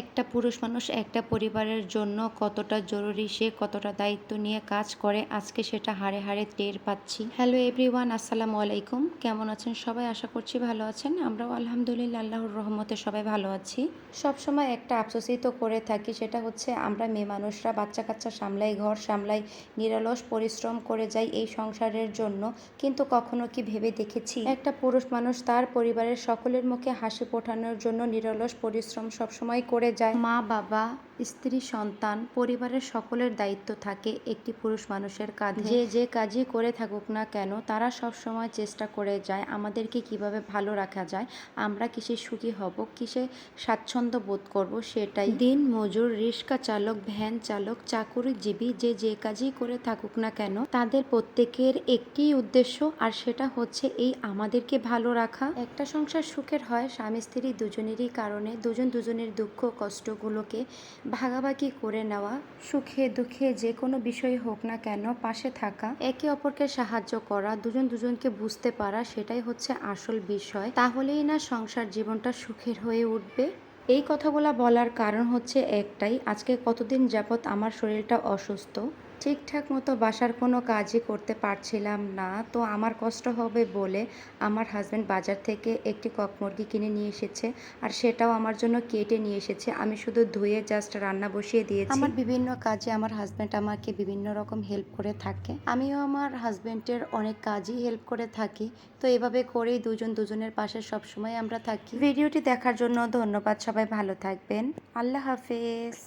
একটা পুরুষ মানুষ একটা পরিবারের জন্য কতটা জরুরি, সে কতটা দায়িত্ব নিয়ে কাজ করে, আজকে সেটা হাড়ে হাড়ে টের পাচ্ছি। হ্যালো এভরিওয়ান আসসালামু আলাইকুম। কেমন আছেন সবাই? আশা করছি ভালো আছেন। আমরাও আলহামদুলিল্লাহ আল্লাহর রহমতে সবাই ভালো আছি। সব সময় একটা আফসোসই তো করে থাকি, সেটা হচ্ছে আমরা মেয়ে মানুষরা, বাচ্চা কাচ্চা সামলাই, ঘর সামলাই, নিরলস পরিশ্রম করে যাই এই সংসারের জন্য, কিন্তু কখনো কি ভেবে দেখেছি? একটা পুরুষ মানুষ তার পরিবারের সকলের মুখে হাসি ফোটানোর জন্য নিরলস পরিশ্রম সবসময় করে যায়। মা বাবা স্ত্রী সন্তান পরিবারের সকলের দায়িত্ব থাকে একটি পুরুষ মানুষের কাঁধে। যে যে কাজই করে থাকুক না কেন তারা সব সময় চেষ্টা করে যায় আমাদেরকে কীভাবে ভালো রাখা যায় আমরা কিসে সুখী হব কিসে স্বাচ্ছন্দ্য বোধ করব সেটাই। দিন মজুর রিক্সা চালক ভ্যান চালক চাকুরিজীবী যে যে কাজই করে থাকুক না কেন তাদের প্রত্যেকের একটি উদ্দেশ্য আর সেটা হচ্ছে এই আমাদেরকে ভালো রাখা। একটা সংসার সুখের হয় স্বামী স্ত্রী দুজনেরই কারণে দুজন দুজনের দুঃখ কষ্টগুলোকে ভাগাভাগি করে নেওয়া, সুখে দুঃখে যে কোনো বিষয় হোক না কেন পাশে থাকা, একে অপরকে সাহায্য করা, দুজন দুজনকে বুঝতে পারা, সেটাই হচ্ছে আসল বিষয়। তাহলেই না সংসার জীবনটা সুখের হয়ে উঠবে? এই কথাগুলো বলার কারণ হচ্ছে একটাই, আজকে কতদিন যাবৎ আমার শরীরটা অসুস্থ? ঠিকঠাক মতো বাসার কোনো কাজই করতে পারছিলাম না। তো আমার কষ্ট হবে বলে আমার হাজব্যান্ড বাজার থেকে একটি কক মুরগি কিনে নিয়ে এসেছে আর সেটাও আমার জন্য কেটে নিয়ে এসেছে। আমি শুধু ধুয়ে জাস্ট রান্না বসিয়ে দিয়েছি। আমার বিভিন্ন কাজে আমার হাজব্যান্ড আমাকে বিভিন্ন রকম হেল্প করে থাকে। আমিও আমার হাজব্যান্ডের অনেক কাজই হেল্প করে থাকি। তো এভাবে করেই দুজন দুজনের পাশে সবসময় আমরা থাকি। ভিডিওটি দেখার জন্য ধন্যবাদ সবাই ভালো থাকবেন। আল্লাহ হাফেজ।